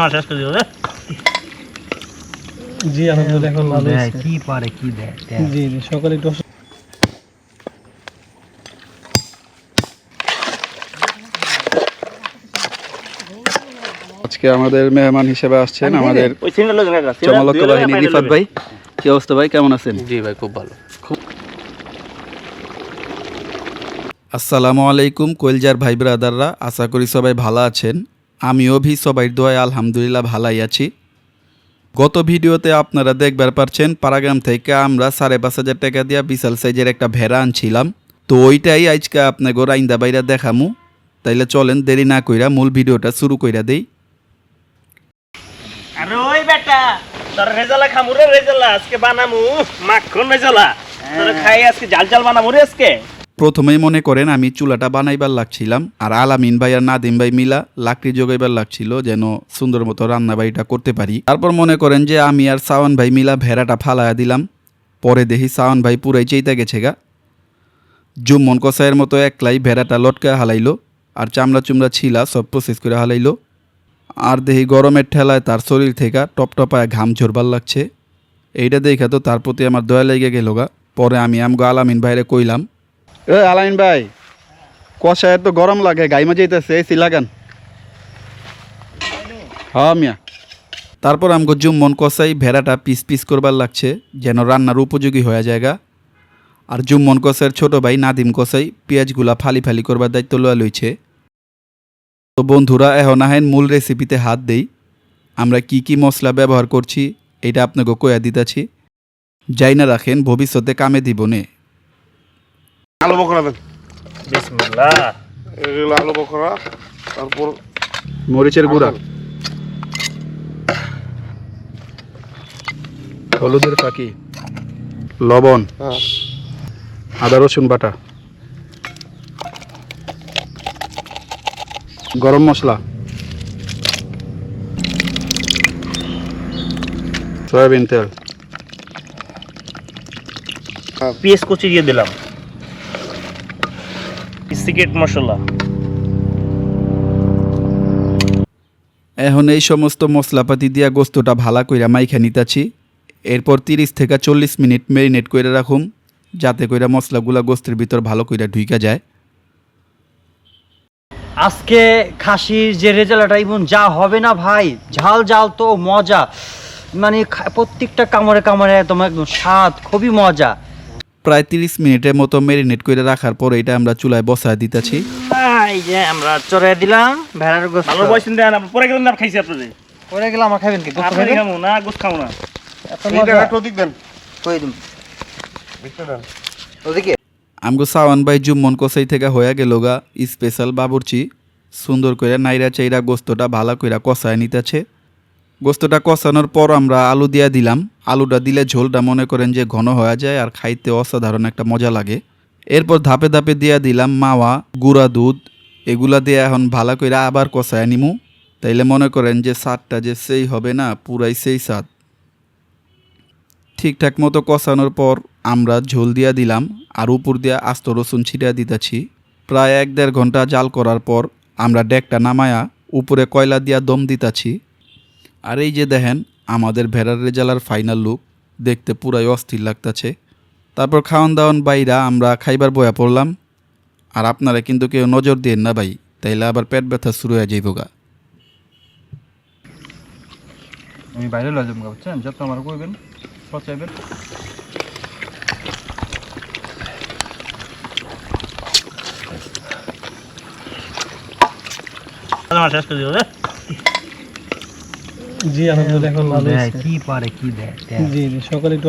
আমার শেষ করে দিও রে জি আলহামদুলিল্লাহ এখন ভালো আছে। কি পারে কি দেয়। জি জি সকালে একটু আজকে আমাদের মেহমান হিসেবে আসছেন আমাদের ওই সিঙ্গেল লোক না চমলক বাহিনী রিফাত ভাই। কি অবস্থা ভাই? কেমন আছেন? জি ভাই খুব ভালো। আসসালামু আলাইকুম কইলজার ভাই ব্রাদাররা আশা করি সবাই ভালো আছেন। আমিও ভি সবাই দোয়ায় আলহামদুলিল্লাহ ভালাই আছি। গত ভিডিওতে আপনারা দেখবার পারছেন পারাগ্রাম থেকে আমরা সাড়ে পাঁচ হাজার টাকা দিয়া বিশাল সাইজের একটা ভেড়া আনছিলাম। তো ওইটাই আজকে আপনাকে রাইন্দা বাইরা দেখামু। তাইলে চলেন দেরি না কইরা মূল ভিডিওটা শুরু কইরা দেই। আরে ওই বেটা তোর রেজালা খামু রে রেজালা আজকে বানামু মাখন রেজালা। তোর খাই আজকে জাল জাল বানামু রে আজকে। প্রথমেই মনে করেন আমি চুলাটা বানাইবার লাগছিলাম, আর আলামিন ভাই আর নাদিম ভাই মিলা লাকড়ি জোগাইবার লাগছিল যেন সুন্দর মতো রান্না বাড়িটা করতে পারি। তারপর মনে করেন যে আমি আর সাওয়ান ভাই মিলা ভেড়াটা ফালায়া দিলাম, পরে দেখি সাওয়ান ভাই পুরাই চেইতে গেছে গা। জুম্মন কষায়ের মতো একলাই ভেড়াটা লটকা হালাইলো, আর চামড়া চুমড়া ছিলা সব প্রসেস করে হালাইলো। আর দেখি গরমের ঠেলায় তার শরীর থেকে টপ টপায় ঘাম ঝরবার লাগছে। এইটা দেখে তো তার প্রতি আমার দয়া লেগে গেল গা। পরে আমি আমগো আলামিন ভাইরে কইলাম এ আলামিন ভাই, কষায় তো গরম লাগে গাইমা যাইতেছে, এসি লাগান। হ্যাঁ মিয়া। তারপর আমগো জুম্মন কষাই ভেড়াটা পিস পিস করবার লাগছে, যেন রান্নার উপযোগী হয়ে জায়গা। আর জুম্মন কষাইয়ের ছোট ভাই নাদিম কষাই পেঁয়াজগুলা ফালি ফালি করবার দায়িত্ব লওয়া লইছে। তো বন্ধুরা, এখন আহেন মূল রেসিপিতে হাত দেই। আমরা কি কি মশলা ব্যবহার করছি এটা আপনাকে কয়া দিতেছি। যাই না রাখেন, ভবিষ্যতে কামে দিব নে। আলু বকরা দেন। বিসমিল্লাহ। এগুলো আলু বকরা তারপর মরিচের গুঁড়া। হলুদের পাখি লবণ। হ্যাঁ। আদা রসুন বাটা। গরম মশলা। সয়াবিন তেল। পেঁয়াজ কুচি দিয়ে দিলাম। সিক্রেট মশলা। এখন এই সমস্ত মশলাপাতি দিয়া গোস্তটা ভালা কইরা মাইখা নিতাছি। এরপর তিরিশ থেকে চল্লিশ মিনিট মেরিনেট করে রাখুম যাতে কইরা মশলাগুলা গোস্তের ভিতর ভালো কইরা ঢুইকা যায়। আজকে খাসির যে রেজাল্টটা ইমন যা হবে না ভাই ঝাল ঝাল তো মজা। মানে প্রত্যেকটা কামড়ে কামড়ে তোমার একদম স্বাদ খুবই মজা। প্রায় তিরিশ মিনিটের মতো মেরিনেট করে রাখার পর এটা আমরা চুলায় বসায় দিতেছি। এই যে আমরা চড়াই দিলাম ভেড়ার গোস্ত। ভালো বয়সেন দেন আপনি পরে গেলেন না খাইছি আপনাদের। পরে গেলাম আমার খাবেন কি? গোস্ত খাবেন? খামু না গোস খামু না। এত মজা। জায়গাটা দিক দেন। কই দিম? দেখতে দেন। ওদিকে? আমগো সাওয়ান ভাই জুম্মন কসাই থেকে হয়ে গেল গা স্পেশাল বাবুরচি। সুন্দর করে নাইরা চাইরা গোস্তটা ভালো কইরা কষায় নিতেছে। গোস্তটা কষানোর পর আমরা আলু দিয়া দিলাম। আলুটা দিলে ঝোলটা মনে করেন যে ঘন হয়ে যায় আর খাইতে অসাধারণ একটা মজা লাগে। এরপর ধাপে ধাপে দিয়া দিলাম মাওয়া, গুঁড়া দুধ। এগুলা দিয়ে এখন ভালো করে আবার কষায় নিমু। তাইলে মনে করেন যে স্বাদটা যে সেই হবে না, পুরাই সেই স্বাদ। ঠিকঠাক মতো কষানোর পর আমরা ঝোল দিয়া দিলাম আর উপর দিয়া আস্ত রসুন ছিটিয়ে দিতেছি। প্রায় এক দেড় ঘণ্টা জাল করার পর আমরা ডেকটা নামায়া উপরে কয়লা দিয়া দম দিতাছি। আর এই যে দেখেন আমাদের ভেড়ার রেজালার ফাইনাল লুক দেখতে পুরাই অস্থির লাগতাছে। তারপর খাওয়ান দাওয়ান বাইরা আমরা খাইবার বয়া পড়লাম। আর আপনারা কিন্তু কেউ নজর দিয়ে না ভাই তাইলে আবার পেট ব্যথা শুরু হয়ে যাইব গা। আমি বাইরে লয়ে যাব বুঝছেন? যত আমার কইবেন পচাইবেন। আমার শেষ করে দিও রে। জি আলহামদুলিল্লাহ এখন ভালো আছি কি পারে কি দেয় দেয়। জি জি সকালে একটু